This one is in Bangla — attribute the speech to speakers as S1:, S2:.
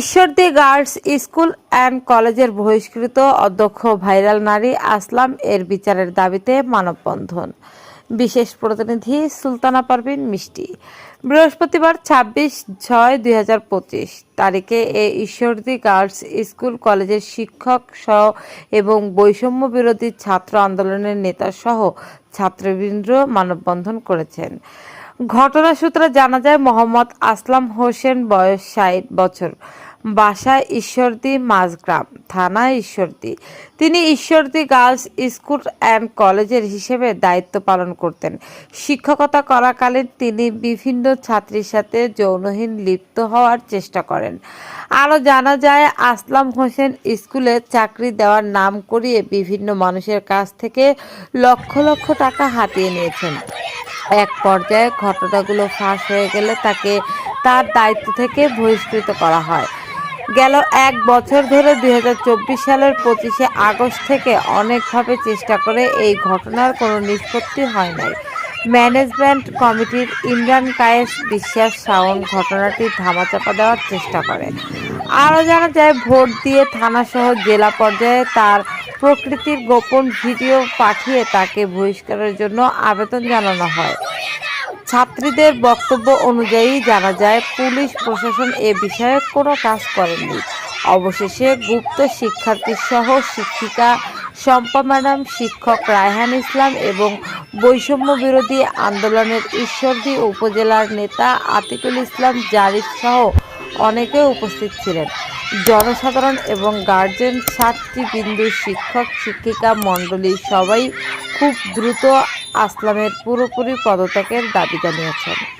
S1: ঈশ্বরদী গার্লস স্কুল অ্যান্ড কলেজের বহিষ্কৃত অধ্যক্ষ ভাইরাল নারী আসলাম এর বিচারের দাবিতে মানববন্ধন। বিশেষ প্রতিনিধি সুলতানা পারভিন মিষ্টি। বৃহস্পতিবার ছাব্বিশ ছয় দুই তারিখে এ ঈশ্বরদী গার্লস স্কুল কলেজের শিক্ষক সহ এবং বৈষম্য বিরোধী ছাত্র আন্দোলনের নেতা সহ ছাত্রবৃন্দ মানববন্ধন করেছেন। ঘটনা সূত্রে জানা যায়, মোহাম্মদ আসলাম হোসেন বয়স ষাট বছর। বাসা ঈশ্বরদী মাঝগ্রাম, থানা ঈশ্বরদী। তিনি ঈশ্বরদী গার্লস স্কুল অ্যান্ড কলেজের হিসেবে দায়িত্ব পালন করতেন। শিক্ষকতা করাকালীন তিনি বিভিন্ন ছাত্রীর সাথে যৌনহীন লিপ্ত হওয়ার চেষ্টা করেন। আরও জানা যায়, আসলাম হোসেন স্কুলে চাকরি দেওয়ার নাম করিয়ে বিভিন্ন মানুষের কাছ থেকে লক্ষ লক্ষ টাকা হাতিয়ে নিয়েছেন। এক পর্যায়ে ঘটনাগুলো ফাঁস হয়ে গেলে তাকে তার দায়িত্ব থেকে বহিষ্কৃত করা হয়। গেল এক বছর ধরে দু হাজার চব্বিশ সালের পঁচিশে আগস্ট থেকে অনেকভাবে চেষ্টা করে এই ঘটনার কোনো নিষ্পত্তি হয় নাই। ম্যানেজমেন্ট কমিটির ইমরান কায়েস বিশ্বাস শাওন ঘটনাটি ধামাচাপা দেওয়ার চেষ্টা করে। আরও জানা যায়, ভোট দিয়ে থানাসহ জেলা পর্যায়ে তার প্রকৃতির গোপন ভিডিও পাঠিয়ে তাকে বহিষ্কারের জন্য আবেদন জানানো হয়। ছাত্রীদের বক্তব্য অনুযায়ী জানা যায়, পুলিশ, প্রশাসন এ বিষয়ে কোনো কাজ করেনি অবশেষে গুপ্ত শিক্ষার্থী সহ শিক্ষিকা শম্পা ম্যাডাম, শিক্ষক রায়হান ইসলাম এবং বৈষম্য বিরোধী আন্দোলনের ঈশ্বরদী উপজেলার নেতা আতিকুল ইসলাম জারিফ সহ অনেকে উপস্থিত ছিলেন। জনসাধারণ এবং গার্জেন, ছাত্রী, বিন্দু, শিক্ষক, শিক্ষিকা, মণ্ডলী সবাই খুব দ্রুত আসলামের পুরোপুরি পদত্যাগের দাবি জানিয়েছেন।